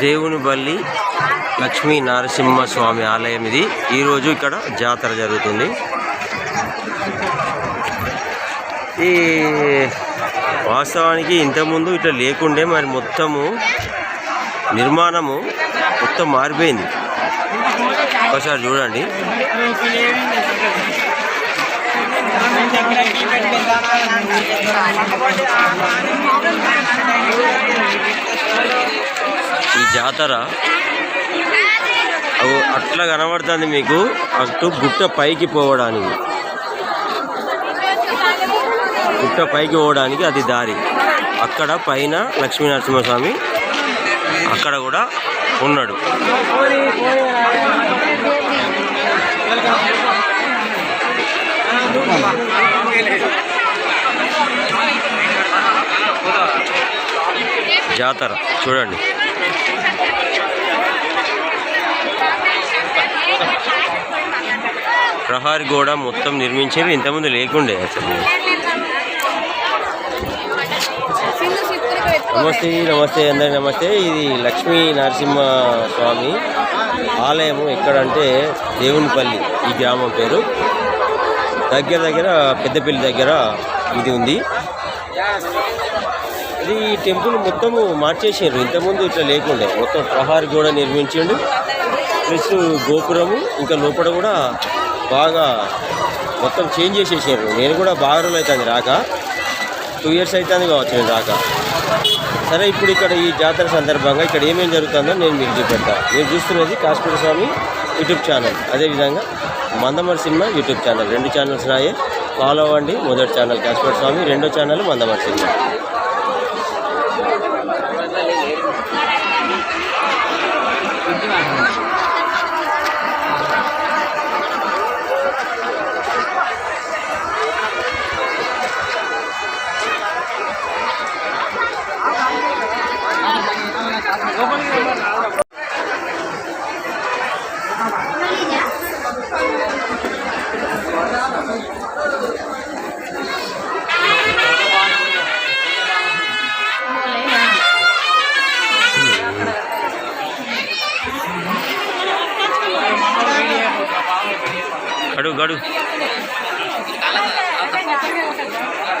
దేవుని బల్లి లక్ష్మీ నరసింహస్వామి ఆలయం ఇది. ఈరోజు ఇక్కడ జాతర జరుగుతుంది. ఈ వాస్తవానికి ఇంతకుముందు ఇట్లా లేకుండే మరి మొత్తము నిర్మాణము మొత్తం మారిపోయింది. ఒకసారి చూడండి. ఈ జాతర అట్లా కనబడుతుంది మీకు అటు గుట్ట పైకి పోవడానికి. గుట్ట పైకి పోవడానికి అది దారి. అక్కడ పైన లక్ష్మీనరసింహస్వామి అక్కడ కూడా ఉన్నాడు. జాతర చూడండి. ప్రహారి గోడ మొత్తం నిర్మించారు ఇంతకుముందు లేకుండే అసలు. నమస్తే నమస్తే అందరి నమస్తే. ఇది లక్ష్మీ నరసింహ స్వామి ఆలయము. ఎక్కడంటే దేవునిపల్లి ఈ గ్రామం పేరు. దగ్గర దగ్గర పెద్దపల్లి దగ్గర ఇది ఉంది. ఇది ఈ టెంపుల్ మొత్తము మార్చేసారు ఇంతకుముందు ఇట్లా లేకుండే. మొత్తం ప్రహార్ గోడ నిర్మించిండు. ప్లస్ గోపురము ఇంకా లోపల కూడా బాగా మొత్తం చేంజ్ చేసేసారు నేను కూడా బాగా రోజులు అవుతుంది రాక. టూ ఇయర్స్ అవుతుంది కావచ్చు నేను రాక. సరే ఇప్పుడు ఇక్కడ ఈ జాతర సందర్భంగా ఇక్కడ ఏమేమి జరుగుతుందో నేను మీకు చూపెడతా. మీరు చూస్తున్నది కాశ్మీర స్వామి యూట్యూబ్ ఛానల్. అదేవిధంగా మందమరి సినిమా యూట్యూబ్ ఛానల్. రెండు ఛానల్స్ నాయే ఫాలో అవ్వండి. మొదటి ఛానల్ కాశ్మీర్ స్వామి రెండో ఛానల్ మందమర్ సినిమా.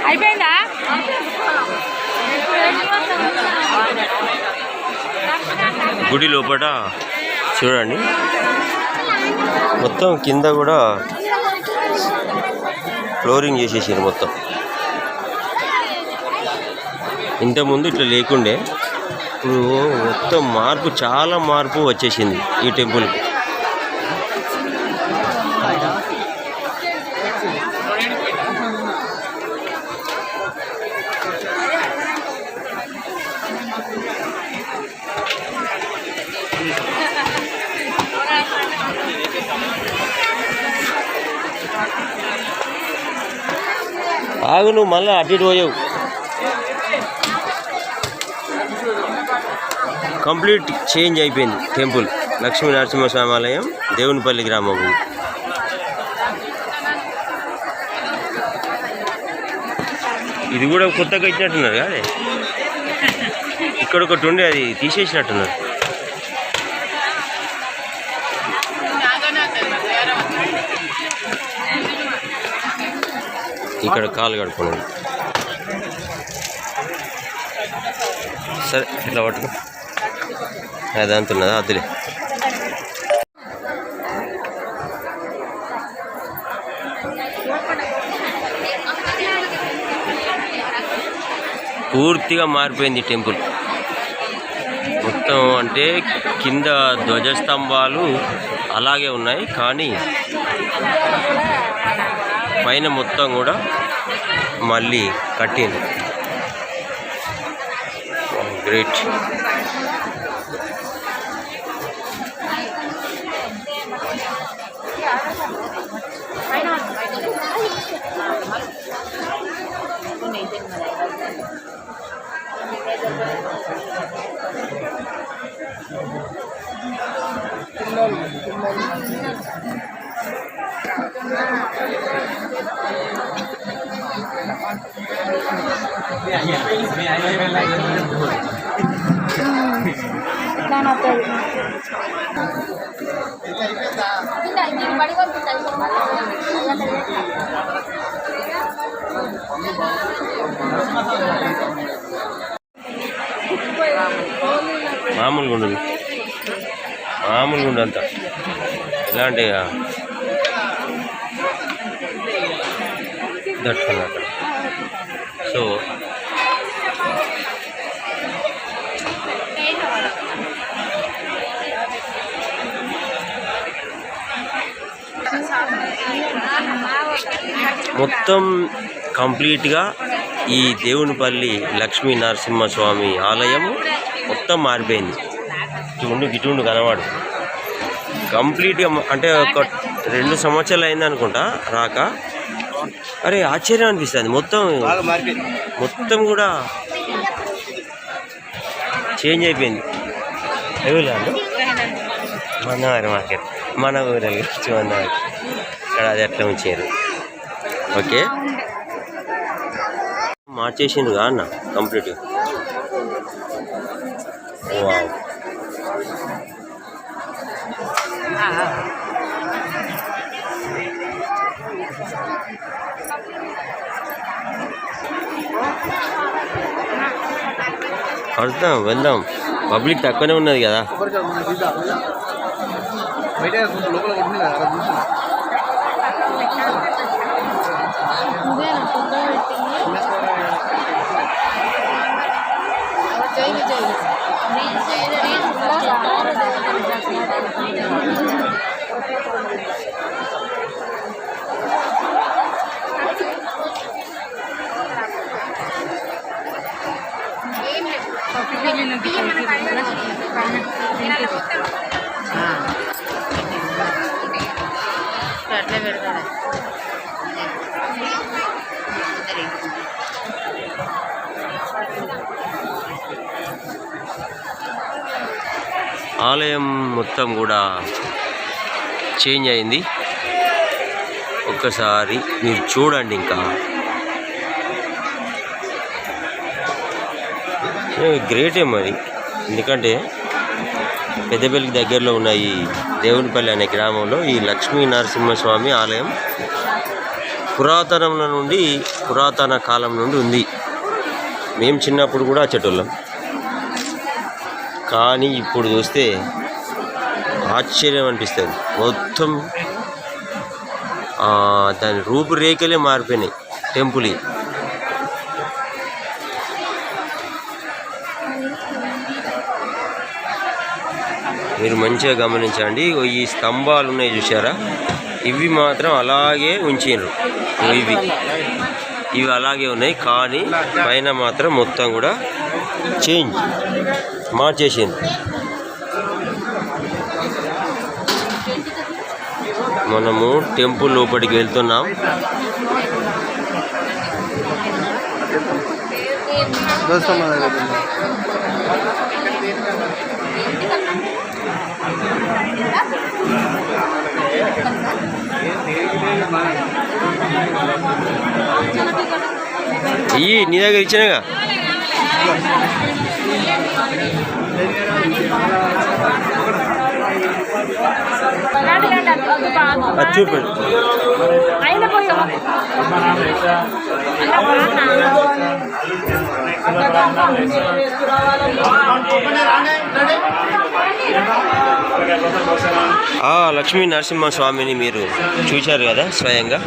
అయిపోయిందా? గుడి లోపల చూడండి. మొత్తం కింద కూడా ఫ్లోరింగ్ చేసేసారు మొత్తం. ఇంతకుముందు ఇట్లా లేకుండే ఇప్పుడు మొత్తం మార్పు చాలా మార్పు వచ్చేసింది ఈ టెంపుల్కి. ఆగు నువ్వు మళ్ళీ అటు ఇటు పోయావు. కంప్లీట్ చేంజ్ అయిపోయింది టెంపుల్. లక్ష్మీ నరసింహస్వామి ఆలయం దేవునిపల్లి గ్రామం ఇది. కూడా కొత్తగా ఇచ్చినట్టున్నారు కాదే? ఇక్కడ ఒకటి ఉండే అది తీసేసినట్టున్నారు. ఇక్కడ కాలు కడుకున్నాడు సరే ఇట్లా పట్టుకో. అదంత ఉన్నదా? అదిలే పూర్తిగా మారిపోయింది టెంపుల్. మొత్తం అంటే కింద ధ్వజస్తంభాలు అలాగే ఉన్నాయి కానీ పైన మొత్తం కూడా మళ్ళీ కట్టింది. గ్రేట్ మామూలుగా ఉండదు. మామూలుగా ఉండదు అంత. ఎలా అంటే దర్శనం అక్కడ. సో మొత్తం కంప్లీట్గా ఈ దేవునిపల్లి లక్ష్మీ నరసింహస్వామి ఆలయము మొత్తం మారిపోయింది. ఇటుండు ఇటుండు కనవాడు కంప్లీట్గా అంటే ఒక రెండు సంవత్సరాలు అయింది అనుకుంటా రాక. అరే ఆశ్చర్యం అనిపిస్తుంది. మొత్తం మొత్తం కూడా చేంజ్ అయిపోయింది. ఎవరు మందవారి మార్కెట్. మన ఊరలు మందవారి ఇక్కడ అది ఎట్లా ఉంచారు. ఓకే. మార్చేసిండ్రు అన్న కంప్లీట్. వావ్. వద్దాం వెళ్దాం పబ్లిక్ తక్కువనే ఉన్నది కదా అట్లే పెడతాడు ఆలయం మొత్తం కూడా చేంజ్ అయింది. ఒక్కసారి మీరు చూడండి ఇంకా. గ్రేటే మరి ఎందుకంటే పెద్దపల్లికి దగ్గరలో ఉన్న ఈ దేవునిపల్లి అనే గ్రామంలో ఈ లక్ష్మీ నరసింహస్వామి ఆలయం పురాతనంలో నుండి పురాతన కాలం నుండి ఉంది. మేము చిన్నప్పుడు కూడా వచ్చేటోళ్ళం. కానీ ఇప్పుడు చూస్తే ఆశ్చర్యం అనిపిస్తుంది. మొత్తం దాని రూపురేఖలే మారిపోయినాయి. టెంపుల్ మీరు మంచిగా గమనించండి. ఈ స్తంభాలు ఉన్నాయి చూసారా ఇవి మాత్రం అలాగే ఉంచారు ఇవి. ఇవి అలాగే ఉన్నాయి. కానీ పైన మాత్రం మొత్తం కూడా చేంజ్ మార్చేసింది. మనము టెంపుల్ లోపలికి వెళ్తున్నాం. దోస్తాం ఇయ్యి నీ దగ్గర ఇచ్చినాగా? చూపండి అయిన పోయి లక్ష్మీ నరసింహస్వామిని మీరు చూశారు కదా స్వయంగా.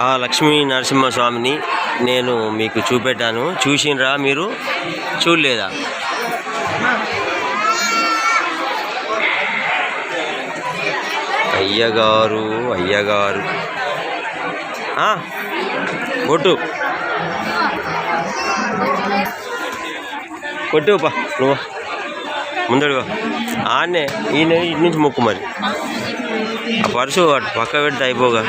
ఆ లక్ష్మీ నరసింహస్వామిని నేను మీకు చూపెట్టాను. చూసినరా మీరు? చూడలేదా? అయ్యగారు అయ్యగారు. కొట్టు. కొట్టు పా నువ్వు ముందడుగా ఆనే ఈయన ఇటు నుంచి మొక్కు మరి. ఆ పర్సు పక్క పెడితే అయిపోగా.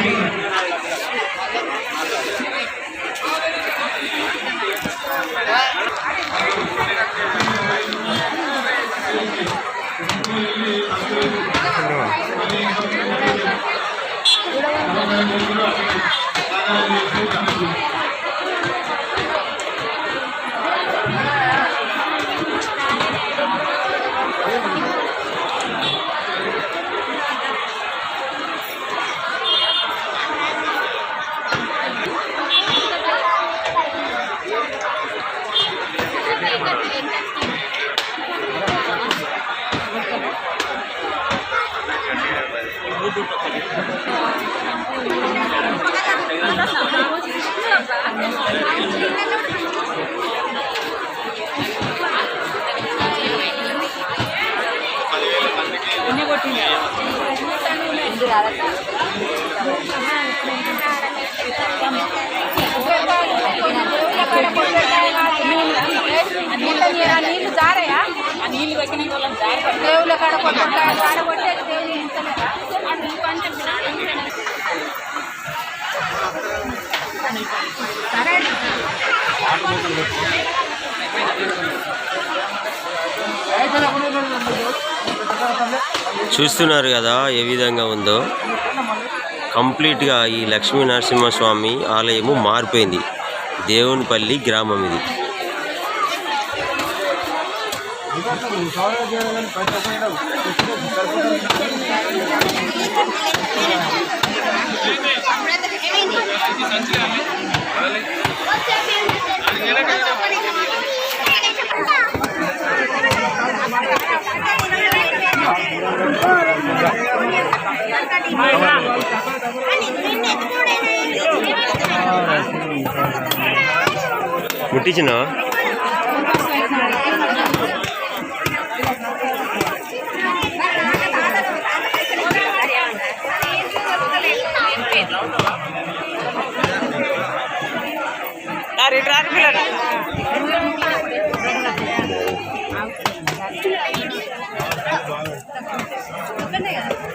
నీళ్ళు జారయా నీళ్ళు పెట్టిన వాళ్ళని జార దేవుళ్ళ కాడ కొట్టుకుంటారు ఆడ కొట్టే దేవుళ్ళు ఇంతలేదా? అది కొంచెం సరే చూస్తున్నారు కదా ఏ విధంగా ఉందో. కంప్లీట్గా ఈ లక్ష్మీ నరసింహస్వామి ఆలయము మారిపోయింది. దేవునిపల్లి గ్రామం ఇది. ముట్టించిన? ఏది వచ్చినా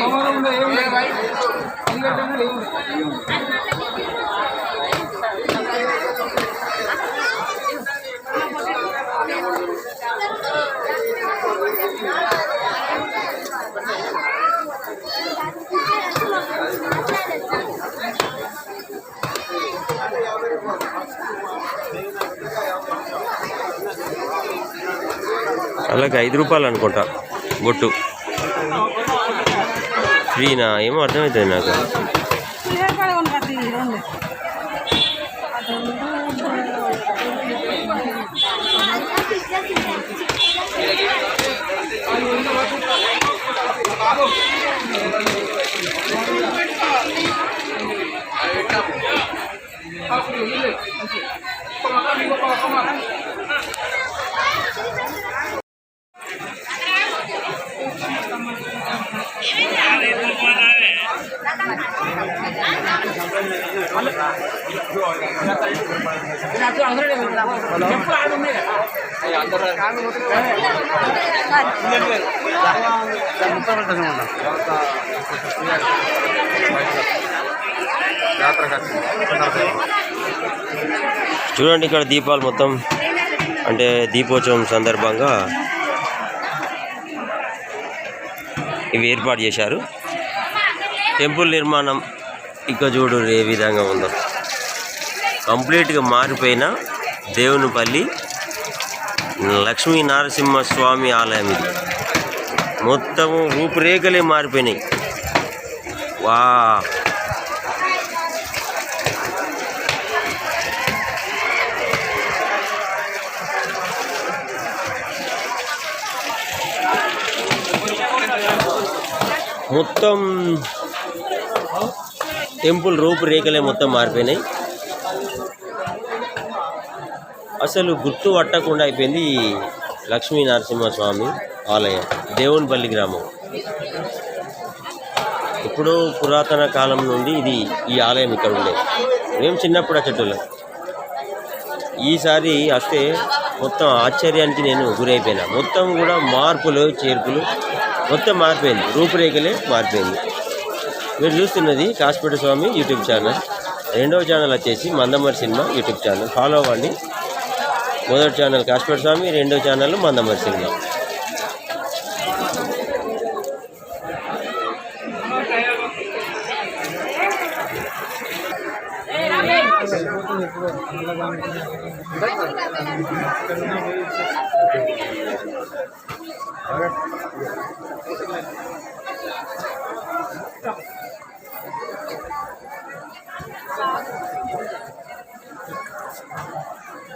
మామూలుగా ఉండే ఏం లేదు. అది కట్టండి, అలాగే ఐదు రూపాయలు అనుకుంటా బొట్టు. ఫ్రీనా ఏమో అర్థమవుతుంది నాకు. చూడండి ఇక్కడ దీపాలు మొత్తం. అంటే దీపోత్సవం సందర్భంగా ఇవి ఏర్పాటు చేశారు. టెంపుల్ నిర్మాణం ఇక చూడు ఏ విధంగా ఉందో. కంప్లీట్గా మారిపోయిన దేవునిపల్లి లక్ష్మీ నరసింహస్వామి ఆలయం ఇది. మొత్తము రూపురేఖలే మారిపోయినాయి. వా. మొత్తం టెంపుల్ రూపురేఖలే మొత్తం మారిపోయినాయి. అసలు గుర్తు పట్టకుండా అయిపోయింది ఈ లక్ష్మీ నరసింహస్వామి ఆలయం దేవునిపల్లి గ్రామం. ఇప్పుడు పురాతన కాలం నుండి ఇది ఈ ఆలయం ఇక్కడ ఉండే. మేము చిన్నప్పుడు వచ్చేటోళ్ళం ఈసారి వస్తే మొత్తం ఆశ్చర్యానికి నేను గురైపోయినా. మొత్తం కూడా మార్పులు చేర్పులు మొత్తం మారిపోయింది. రూపురేఖలే మారిపోయింది. మీరు చూస్తున్నది కాసిపేట స్వామి యూట్యూబ్ ఛానల్. రెండవ ఛానల్ వచ్చేసి Mandamarri cinema YouTube channel. Follow అవ్వండి. మొదటి ఛానల్ కాసిపేట స్వామి రెండవ ఛానల్ మందమరి సినిమా.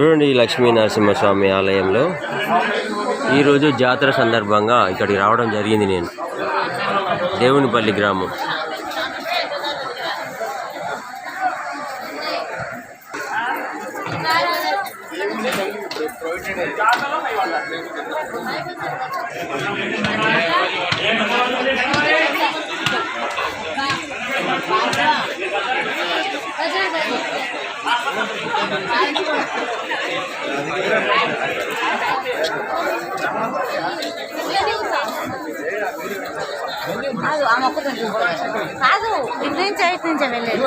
చూడండి ఈ లక్ష్మీ నరసింహస్వామి ఆలయంలో. ఈరోజు జాతర సందర్భంగా ఇక్కడికి రావడం జరిగింది నేను. దేవునిపల్లి గ్రామం. కాదు ఆ మొక్క కాదు ఇటు నుంచి ఇటు నుంచి వెళ్ళేది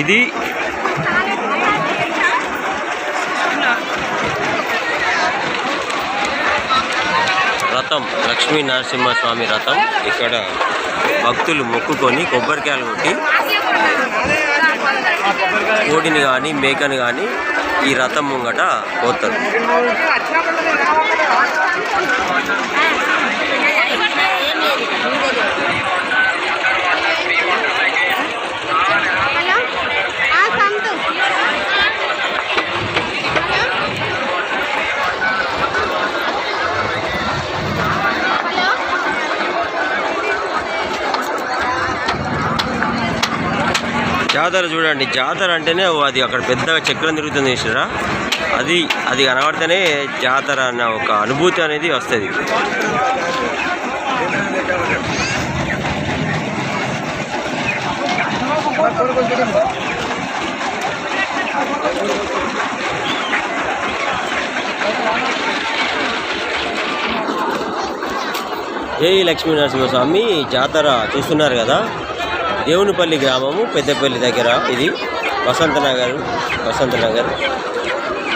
ఇది రథం లక్ష్మీ నరసింహస్వామి రథం. ఇక్కడ భక్తులు మొక్కుకొని కొబ్బరికాయలు కొట్టి కోడిని కానీ మేకని కానీ ఈ రథం ముంగట పోతారు. జాతర చూడండి. జాతర అంటేనే అది అక్కడ పెద్దగా చక్రం తిరుగుతుంది చూసారా అది అది కనబడితేనే జాతర అన్న ఒక అనుభూతి అనేది వస్తుంది. జై లక్ష్మీ నరసింహస్వామి జాతర చూస్తున్నారు కదా? దేవునిపల్లి గ్రామము పెద్దపల్లి దగ్గర. ఇది వసంత నగర్ వసంత నగర్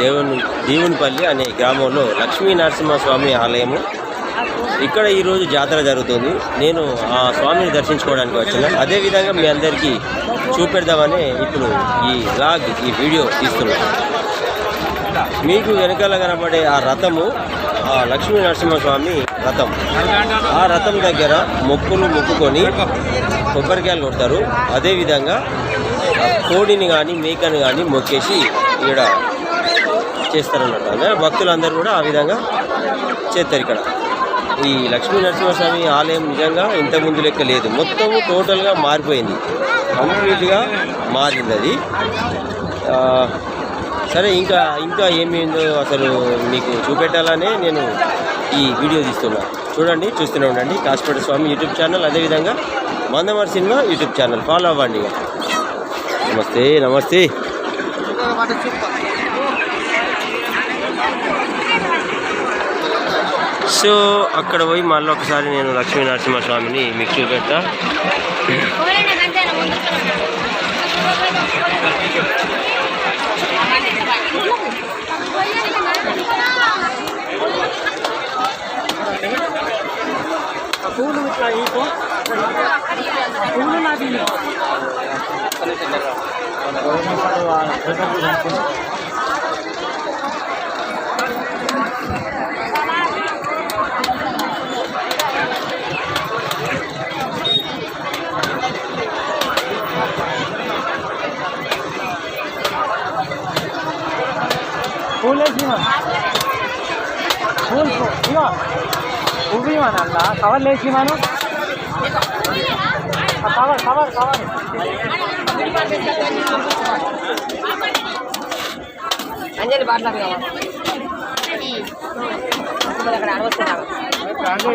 దేవుని దేవునిపల్లి అనే గ్రామంలో లక్ష్మీ నరసింహస్వామి ఆలయము. ఇక్కడ ఈరోజు జాతర జరుగుతుంది. నేను ఆ స్వామిని దర్శించుకోవడానికి వచ్చిన. అదేవిధంగా మీ అందరికీ చూపెడదామని ఇప్పుడు ఈ లాగ్ ఈ వీడియో తీస్తున్నాను. మీకు వెనకాల కనబడే ఆ రథము ఆ లక్ష్మీ నరసింహస్వామి రథం. ఆ రథం దగ్గర మొక్కులు మొక్కుకొని కొబ్బరికాయలు కొడతారు. అదేవిధంగా కోడిని కానీ మేకని కానీ మొక్కేసి ఇక్కడ చేస్తారన్నమాట. అంటే భక్తులందరూ కూడా ఆ విధంగా చేస్తారు ఇక్కడ. ఈ లక్ష్మీ నరసింహస్వామి ఆలయం నిజంగా ఇంత ముందు లెక్క లేదు. మొత్తము టోటల్గా మారిపోయింది. కంప్లీట్గా మారింది అది. సరే ఇంకా ఇంకా ఏమైందో అసలు మీకు చూపెట్టాలనే నేను ఈ వీడియో తీస్తున్నా. చూడండి చూస్తూనే ఉండండి. Kasipet Swamy YouTube channel. అదేవిధంగా Mandamarri cinema YouTube channel. Follow అవ్వండి నమస్తే నమస్తే. సో అక్కడ పోయి మళ్ళీ ఒకసారి నేను లక్ష్మీ నరసింహస్వామిని మీకు చూపెట్టా పూలు ఇట్లా ఇవ్వు. పూలు నాకు ఇవ్వు. పూలేసి పూలు ఇగో పువ్వు ఇవ్వనల్ల కవర్ లేచి మనం. Cover cover cover. అంజలి బాట్లా అక్కడ అడవస్తున్నాను ఏ